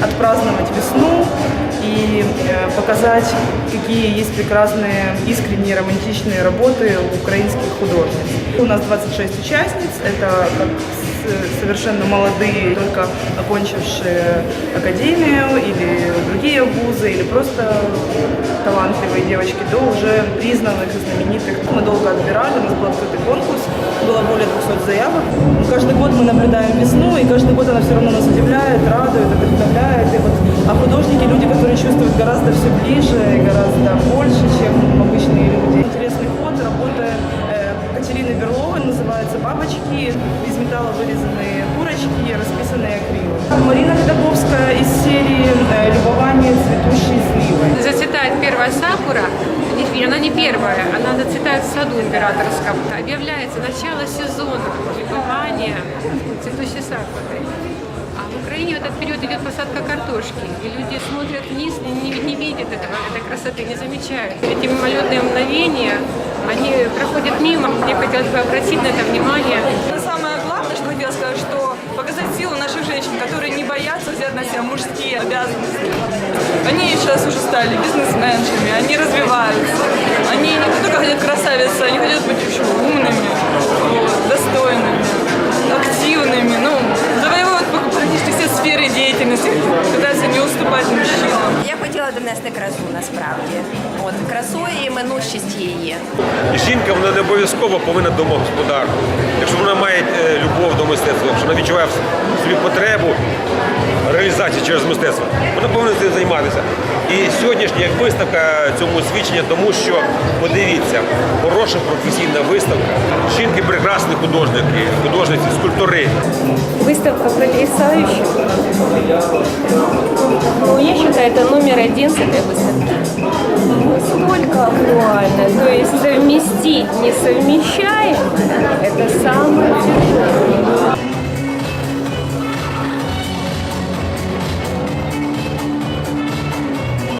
отпраздновать весну и э, показать, какие есть прекрасные, искренние, романтичные работы украинских художниц. У нас 26 участниц, это как совершенно молодые, только окончившие академию или другие вузы, или просто талантливые девочки, до уже признанных и знаменитых. Мы долго отбирали, у нас был открытый конкурс, было более 200 заявок. Каждый год мы наблюдаем весну, и каждый год она все равно нас удивляет, радует, вдохновляет. И вот, а художники – люди, которые чувствуют гораздо все ближе и гораздо больше, чем «Бабочки», из металла вырезанные курочки, расписанные акрилом. Марина Педаковская из серии э, «Любование цветущей сливой». Зацветает первая сакура, она не первая, она зацветает в саду императорском. Объявляется начало сезона любования цветущей сакурой. А в Украине в этот период идет посадка картошки, и люди смотрят вниз не, не видят этого, этой красоты, не замечают. Эти мимолетные мгновения, мимо. Мне хотелось бы обратить на это внимание. Самое главное, что хотела сказать, что показать силу наших женщин, которые не боятся взять на себя мужские обязанности. Они сейчас уже стали бизнесменшами, они развиваются. Они не только хотят красавицы, они хотят быть еще умными, достойными, активными. Ну, завоевывают практически все сферы деятельности, Хотіла донести красу насправді. От красу і минущість її. І жінка вона не обов'язково повинна домогосподарку. Якщо вона має е, любов до мистецтва, якщо вона відчуває в собі потребу реалізації через мистецтво, вона повинна цим займатися. І сьогоднішня виставка цьому свідчення, тому що подивіться, хороша професійна виставка. Жінки прекрасні художники, художниці, скульптори. Выставка потрясающая. Это номер один с этой выставки. Настолько актуально. То есть совместить несовмещаемое – это.